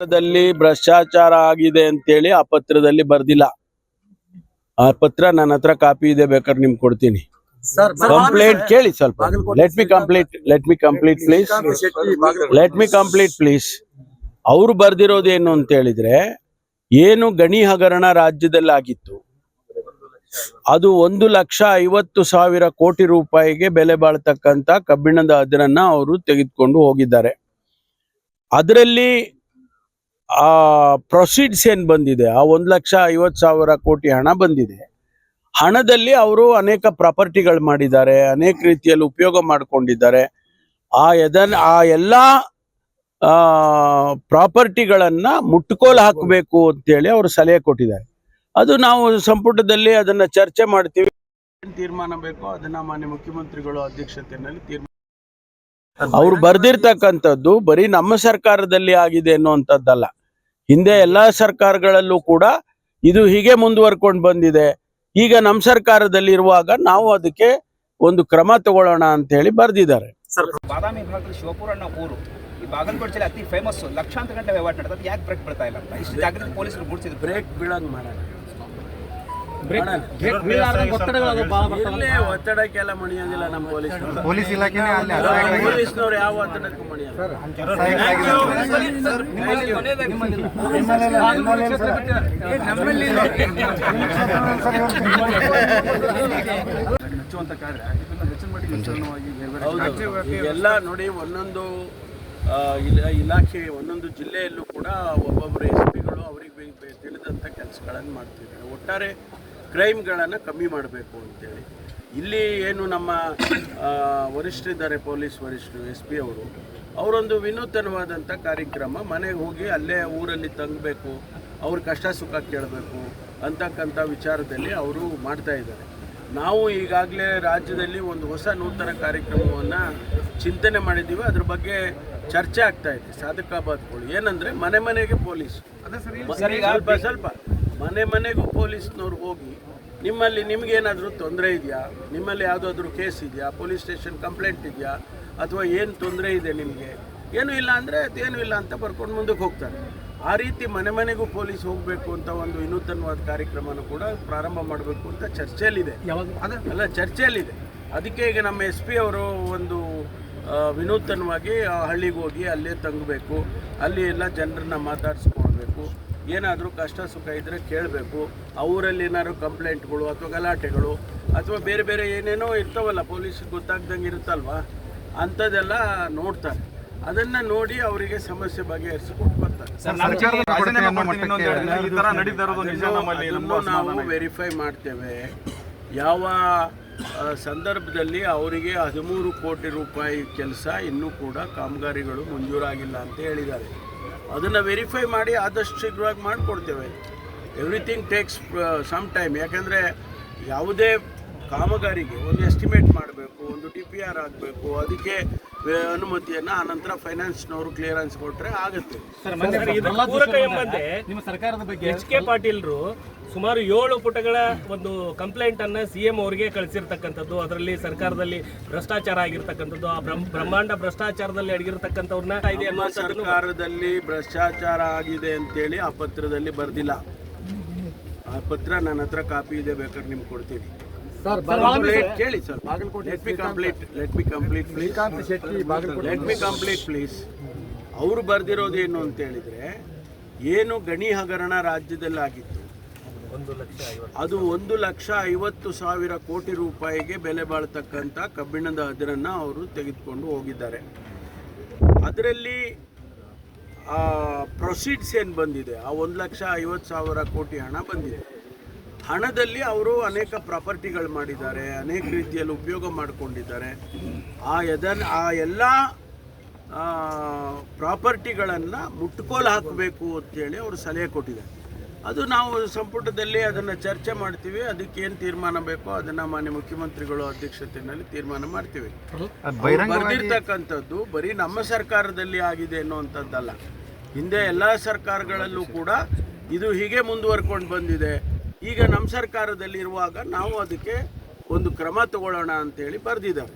ಪತ್ರದಲ್ಲಿ ಭ್ರಷ್ಟಾಚಾರ ಆಗಿದೆ ಅಂತೇಳಿ ಆ ಪತ್ರದಲ್ಲಿ ಬರ್ದಿಲ್ಲ. ಆ ಪತ್ರ ನನ್ನ ಹತ್ರ ಕಾಪಿ ಇದೆ ಬೇಕಾದ್ರೆ ನಿಮ್ಗೆ ಕೊಡ್ತೀನಿ. ಸರ್ ಕಂಪ್ಲೇಂಟ್ ಕೇಳಿ ಸ್ವಲ್ಪ. Let me complete let me complete please let me complete please ಅವ್ರು ಬರ್ದಿರೋದು ಏನು ಅಂತ ಹೇಳಿದ್ರೆ ಏನು ಗಣಿ ಹಗರಣ ರಾಜ್ಯದಲ್ಲಿ ಆಗಿತ್ತು ಅದು ಒಂದು ಲಕ್ಷ ಐವತ್ತು ಸಾವಿರ ಕೋಟಿ ರೂಪಾಯಿಗೆ ಬೆಲೆ ಬಾಳ್ತಕ್ಕಂತ ಕಬ್ಬಿಣದ ಅದರನ್ನ ಅವರು ತೆಗೆದುಕೊಂಡು ಹೋಗಿದ್ದಾರೆ. ಅದರಲ್ಲಿ ಆ ಪ್ರೊಸೀಡ್ಸ್ ಏನ್ ಬಂದಿದೆ? ಆ ಒಂದು ಲಕ್ಷ ಐವತ್ತು ಸಾವಿರ ಕೋಟಿ ಹಣ ಬಂದಿದೆ. ಹಣದಲ್ಲಿ ಅವರು ಅನೇಕ ಪ್ರಾಪರ್ಟಿಗಳು ಮಾಡಿದ್ದಾರೆ, ಅನೇಕ ರೀತಿಯಲ್ಲಿ ಉಪಯೋಗ ಮಾಡಿಕೊಂಡಿದ್ದಾರೆ. ಆ ಎದನ್, ಆ ಎಲ್ಲ ಪ್ರಾಪರ್ಟಿಗಳನ್ನ ಮುಟ್ಕೋಲು ಹಾಕಬೇಕು ಅಂತೇಳಿ ಅವರು ಸಲಹೆ ಕೊಟ್ಟಿದ್ದಾರೆ. ಅದು ನಾವು ಸಂಪುಟದಲ್ಲಿ ಅದನ್ನ ಚರ್ಚೆ ಮಾಡ್ತೀವಿ. ತೀರ್ಮಾನ ಬೇಕೋ ಅದನ್ನ ಮಾನ್ಯ ಮುಖ್ಯಮಂತ್ರಿಗಳು ಅಧ್ಯಕ್ಷತೆಯಲ್ಲಿ ತೀರ್ಮಾನ ಅವ್ರು ಬರ್ದಿರ್ತಕ್ಕಂಥದ್ದು ಬರೀ ನಮ್ಮ ಸರ್ಕಾರದಲ್ಲಿ ಆಗಿದೆ ಅನ್ನುವಂಥದ್ದಲ್ಲ. ಹಿಂದೆ ಎಲ್ಲ ಸರ್ಕಾರಗಳಲ್ಲೂ ಕೂಡ ಇದು ಹೀಗೆ ಮುಂದುವರ್ಕೊಂಡು ಬಂದಿದೆ. ಈಗ ನಮ್ಮ ಸರ್ಕಾರದಲ್ಲಿ ಇರುವಾಗ ನಾವು ಅದಕ್ಕೆ ಒಂದು ಕ್ರಮ ತಗೊಳ್ಳೋಣ ಅಂತ ಹೇಳಿ ಬರ್ದಿದ್ದಾರೆ ಬಾದಾಮಿ ಭಾಗದ ಶಿವಪುರ ಅನ್ನೋ ಊರು ಈ ಬಾಗಲಕೋಟೆ ಜಿಲ್ಲೆ ಅತಿ ಫೇಮಸ್ ಲಕ್ಷಾಂತರ ಗಂಟೆ ವ್ಯವಹಾರ ನಡೆದ ಯಾಕೆ ಬ್ರೇಕ್ ಬಿಡ್ತಾ ಇಲ್ಲ ಅಂತ? ಇಷ್ಟು ಜಾಗೃತಿ ಪೊಲೀಸರು ಮೂಡಿಸಿದ್ರು ಬ್ರೇಕ್ ಬೀಳಂಗ್ ಮಾಡೋಣ ಒತ್ತಡಕ್ಕೆಲ್ಲ ಮಣಿಯೋದಿಲ್ಲ ನಮ್ಮ ಪೊಲೀಸ್ ಪೊಲೀಸ್ ಇಲಾಖೆನೇ ಅಲ್ಲಿ ಪೊಲೀಸ್ನವ್ರು ಯಾವ ಒತ್ತಡಕ್ಕೂ ಕಾರ್ಯ. ಇದನ್ನ ಹೆಚ್ಚಿನ ಮಟ್ಟಿಗೆ ಹೌದು. ನೋಡಿ ಒಂದೊಂದು ಇಲಾಖೆ ಒಂದೊಂದು ಜಿಲ್ಲೆಯಲ್ಲೂ ಕೂಡ ಒಬ್ಬೊಬ್ಬರು ಎಸ್ ಪಿಗಳು ಅವರಿಗೆ ತಿಳಿದಂಥ ಕೆಲಸಗಳನ್ನು ಮಾಡ್ತಿದ್ದಾರೆ. ಒಟ್ಟಾರೆ ಕ್ರೈಮ್ಗಳನ್ನು ಕಮ್ಮಿ ಮಾಡಬೇಕು ಅಂತೇಳಿ. ಇಲ್ಲಿ ಏನು ನಮ್ಮ ವರಿಷ್ಠಿದ್ದಾರೆ ವರಿಷ್ಠರಿದ್ದಾರೆ ಪೊಲೀಸ್ ವರಿಷ್ಠರು ಎಸ್ ಪಿ ಅವರು ಅವರೊಂದು ವಿನೂತನವಾದಂಥ ಕಾರ್ಯಕ್ರಮ ಮನೆಗೆ ಹೋಗಿ ಅಲ್ಲೇ ಊರಲ್ಲಿ ತಂಗಬೇಕು ಅವ್ರ ಕಷ್ಟ ಸುಖ ಕೇಳಬೇಕು ಅಂತಕ್ಕಂಥ ವಿಚಾರದಲ್ಲಿ ಅವರು ಮಾಡ್ತಾ ಇದ್ದಾರೆ. ನಾವು ಈಗಾಗಲೇ ರಾಜ್ಯದಲ್ಲಿ ಒಂದು ಹೊಸ ನೂತನ ಕಾರ್ಯಕ್ರಮವನ್ನು ಚಿಂತನೆ ಮಾಡಿದ್ದೀವಿ. ಅದ್ರ ಬಗ್ಗೆ ಚರ್ಚೆ ಆಗ್ತಾ ಇದೆ. ಸಾಧಕಾಬಾದ್ಗಳು ಏನಂದ್ರೆ ಮನೆ ಮನೆಗೆ ಪೊಲೀಸ್. ಸ್ವಲ್ಪ ಸ್ವಲ್ಪ. ಮನೆ ಮನೆಗೂ ಪೊಲೀಸ್ನವ್ರು ಹೋಗಿ ನಿಮ್ಮಲ್ಲಿ ನಿಮಗೇನಾದರೂ ತೊಂದರೆ ಇದೆಯಾ? ನಿಮ್ಮಲ್ಲಿ ಯಾವುದಾದ್ರೂ ಕೇಸ್ ಇದೆಯಾ? ಪೊಲೀಸ್ ಸ್ಟೇಷನ್ ಕಂಪ್ಲೇಂಟ್ ಇದೆಯಾ? ಅಥವಾ ಏನು ತೊಂದರೆ ಇದೆ ನಿಮಗೆ? ಏನೂ ಇಲ್ಲ ಅಂದರೆ ಅದೇನೂ ಇಲ್ಲ ಅಂತ ಬರ್ಕೊಂಡು ಮುಂದಕ್ಕೆ ಹೋಗ್ತಾರೆ. ಆ ರೀತಿ ಮನೆ ಮನೆಗೂ ಪೊಲೀಸ್ ಹೋಗಬೇಕು ಅಂತ ಒಂದು ವಿನೂತನವಾದ ಕಾರ್ಯಕ್ರಮನ ಕೂಡ ಪ್ರಾರಂಭ ಮಾಡಬೇಕು ಅಂತ ಚರ್ಚೆಯಲ್ಲಿದೆ. ಅಲ್ಲ ಚರ್ಚೆಯಲ್ಲಿದೆ. ಅದಕ್ಕೆ ಈಗ ನಮ್ಮ ಎಸ್ ಪಿ ಅವರು ಒಂದು ವಿನೂತನವಾಗಿ ಆ ಹಳ್ಳಿಗೆ ಹೋಗಿ ಅಲ್ಲೇ ತಂಗಬೇಕು. ಅಲ್ಲಿ ಎಲ್ಲ ಜನರನ್ನ ಮಾತಾಡಿಸ್ಕೊಳ್ಬೇಕು. ಏನಾದರೂ ಕಷ್ಟ ಸುಖ ಇದ್ದರೆ ಕೇಳಬೇಕು. ಅವರಲ್ಲಿ ಏನಾದ್ರು ಕಂಪ್ಲೇಂಟ್ಗಳು ಅಥವಾ ಗಲಾಟೆಗಳು ಅಥವಾ ಬೇರೆ ಬೇರೆ ಏನೇನೋ ಇರ್ತಾವಲ್ಲ ಪೊಲೀಸ್ಗೆ ಗೊತ್ತಾಗ್ದಂಗೆ ಇರುತ್ತಲ್ವಾ? ಅಂಥದ್ದೆಲ್ಲ ನೋಡ್ತಾರೆ. ಅದನ್ನ ನೋಡಿ ಅವರಿಗೆ ಸಮಸ್ಯೆ ಬಗೆಹರಿಸಿಕೊಂಡು ಬರ್ತಾರೆ. ನಾವು ವೆರಿಫೈ ಮಾಡ್ತೇವೆ. ಯಾವ ಸಂದರ್ಭದಲ್ಲಿ ಅವರಿಗೆ ಹದಿಮೂರು ಕೋಟಿ ರೂಪಾಯಿ ಕೆಲಸ ಇನ್ನೂ ಕೂಡ ಕಾಮಗಾರಿಗಳು ಮಂಜೂರಾಗಿಲ್ಲ ಅಂತ ಹೇಳಿದ್ದಾರೆ. ಅದನ್ನು ವೆರಿಫೈ ಮಾಡಿ ಆದಷ್ಟು ಶೀಘ್ರವಾಗಿ ಮಾಡಿಕೊಡ್ತೇವೆ. ಎವ್ರಿಥಿಂಗ್ ಟೇಕ್ಸ್ ಸಮ್ ಟೈಮ್ ಯಾಕೆಂದರೆ ಯಾವುದೇ ಕಾಮಗಾರಿಗೆ ಒಂದು ಎಸ್ಟಿಮೇಟ್ ಮಾಡಬೇಕು, ಒಂದು ಟಿ ಪಿ ಆರ್ ಆಗಬೇಕು, ಅದಕ್ಕೆ ಅನುಮತಿಯನ್ನು ಆನಂತರ ಫೈನಾನ್ಸ್ನವರು ಕ್ಲಿಯರೆನ್ಸ್ ಕೊಟ್ಟರೆ ಆಗುತ್ತೆ. ಎಂಬಂತೆ ನಿಮ್ಮ ಸರ್ಕಾರದ ಬಗ್ಗೆ ಎಚ್ ಕೆ ಪಾಟೀಲ್ರು ಸುಮಾರು ಏಳು ಪುಟಗಳ ಒಂದು ಕಂಪ್ಲೇಂಟ್ ಅನ್ನ ಸಿಎಂ ಅವರಿಗೆ ಕಳಿಸಿರ್ತಕ್ಕಂಥದ್ದು. ಅದರಲ್ಲಿ ಸರ್ಕಾರದಲ್ಲಿ ಭ್ರಷ್ಟಾಚಾರ ಆಗಿರ್ತಕ್ಕಂಥದ್ದು. ಆ ಬ್ರಹ್ಮ- ಬ್ರಹ್ಮಾಂಡ ಭ್ರಷ್ಟಾಚಾರದಲ್ಲಿ ಅಡಗಿರ್ತಕ್ಕಂಥವ್ರನ್ನ ಇದೆ ಸರ್ಕಾರದಲ್ಲಿ ಭ್ರಷ್ಟಾಚಾರ ಆಗಿದೆ ಅಂತೇಳಿ ಆ ಪತ್ರದಲ್ಲಿ ಬರ್ದಿಲ್ಲ. ಆ ಪತ್ರ ನನ್ನ ಹತ್ರ ಕಾಪಿ ಇದೆ ಬೇಕಾದ್ರೆ ನಿಮ್ಗೆ ಕೊಡ್ತೀನಿ. ಸರ್ ಕೇಳಿ ಕೇಳಿ Bagalkote let me complete let be complete please Shetty Bagalkote let me complete please ಅವರು ಬರ್ದಿರೋದು ಏನು ಅಂತ ಹೇಳಿದ್ರೆ ಏನು ಗಣಿ ಹಗರಣ ರಾಜ್ಯದಲ್ಲಿ ಆಗಿತ್ತು? ಒಂದು ಲಕ್ಷ ಐವತ್ತು ಅದು ಒಂದು ಲಕ್ಷ ಐವತ್ತು ಸಾವಿರ ಕೋಟಿ ರೂಪಾಯಿಗೆ ಬೆಲೆ ಬಾಳ್ತಕ್ಕಂಥ ಕಬ್ಬಿಣದ ಅದರನ್ನ ಅವರು ತೆಗೆದುಕೊಂಡು ಹೋಗಿದ್ದಾರೆ. ಅದರಲ್ಲಿ ಆ ಪ್ರೊಸೀಡ್ಸ್ ಏನು ಬಂದಿದೆ? ಆ ಒಂದು ಲಕ್ಷ ಐವತ್ತು ಸಾವಿರ ಕೋಟಿ ಹಣ ಬಂದಿದೆ. ಹಣದಲ್ಲಿ ಅವರು ಅನೇಕ ಪ್ರಾಪರ್ಟಿಗಳು ಮಾಡಿದ್ದಾರೆ ಅನೇಕ ರೀತಿಯಲ್ಲಿ ಉಪಯೋಗ ಮಾಡಿಕೊಂಡಿದ್ದಾರೆ. ಆ ಎದನ್ ಆ ಎಲ್ಲ ಪ್ರಾಪರ್ಟಿಗಳನ್ನು ಮುಟ್ಕೋಲು ಹಾಕಬೇಕು ಅಂತೇಳಿ ಅವರು ಸಲಹೆ ಕೊಟ್ಟಿದ್ದಾರೆ. ಅದು ನಾವು ಸಂಪುಟದಲ್ಲಿ ಅದನ್ನು ಚರ್ಚೆ ಮಾಡ್ತೀವಿ ಅದಕ್ಕೆ ಏನು ತೀರ್ಮಾನ ಬೇಕೋ ಅದನ್ನು ಮಾನ್ಯ ಮುಖ್ಯಮಂತ್ರಿಗಳು ಅಧ್ಯಕ್ಷತೆಯಲ್ಲಿ ತೀರ್ಮಾನ ಮಾಡ್ತೀವಿ. ಬರ್ದಿರ್ತಕ್ಕಂಥದ್ದು ಬರೀ ನಮ್ಮ ಸರ್ಕಾರದಲ್ಲಿ ಆಗಿದೆ ಅನ್ನುವಂಥದ್ದಲ್ಲ. ಹಿಂದೆ ಎಲ್ಲ ಸರ್ಕಾರಗಳಲ್ಲೂ ಕೂಡ ಇದು ಹೀಗೆ ಮುಂದುವರ್ಕೊಂಡು ಬಂದಿದೆ. ಈಗ ನಮ್ಮ ಸರ್ಕಾರದಲ್ಲಿರುವಾಗ ನಾವು ಅದಕ್ಕೆ ಒಂದು ಕ್ರಮ ತಗೊಳ್ಳೋಣ ಅಂತೇಳಿ ಬರ್ದಿದ್ದಾರೆ.